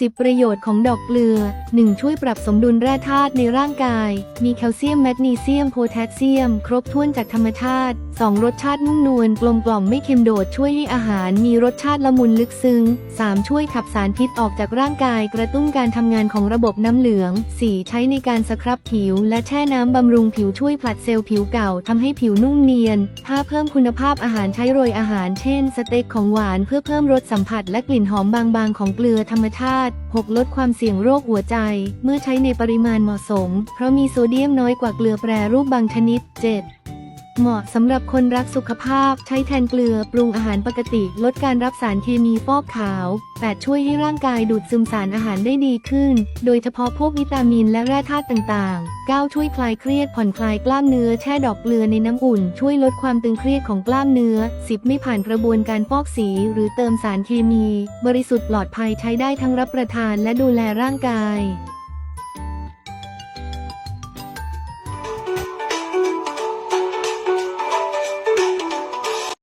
10 ประโยชน์ของดอกเกลือ 1. ช่วยปรับสมดุลแร่ธาตุในร่างกาย มีแคลเซียมแมกนีเซียมโพแทสเซียม ครบถ้วนจากธรรมชาติ 2. รสชาตินุ่มนวลกลมกล่อมไม่เค็มโดดช่วยให้อาหารมีรสชาติละมุนลึกซึ้ง 3. ช่วยขับสารพิษออกจากร่างกาย กระตุ้นการทำงานของระบบน้ำเหลือง 4. ใช้ในการสครับผิว และแช่น้ำบำรุงผิวช่วยผลัดเซลล์ผิวเก่าทำให้ผิวนุ่มเนียน 5. เพิ่มคุณภาพอาหารใช้โรยอาหาร เช่น สเต็กของหวานเพื่อเพิ่มรสสัมผัสและกลิ่นหอมบางๆของเกลือธรรมชาติ 6. ลดความเสี่ยงโรคหัวใจ เมื่อใช้ในปริมาณเหมาะสม เพราะมีโซเดียมน้อยกว่าเกลือแปรรูปบางชนิด 7. เหมาะสำหรับคนรักสุขภาพ ใช้แทนเกลือปรุงอาหารปกติ ลดการรับสารเคมีฟอกขาว 8. ช่วยให้ร่างกายดูดซึมสารอาหารได้ดีขึ้น โดยเฉพาะพวกวิตามินและแร่ธาตุต่างๆ 9. ช่วยคลายเครียดผ่อนคลายกล้ามเนื้อแช่ดอกเกลือในน้ำอุ่น ช่วยลดความตึงเครียดของกล้ามเนื้อ 10. ไม่ผ่านกระบวนการฟอกสี หรือเติมสารเคมี บริสุทธิ์ปลอดภัยใช้ได้ทั้งรับประทานและดูแลร่างกาย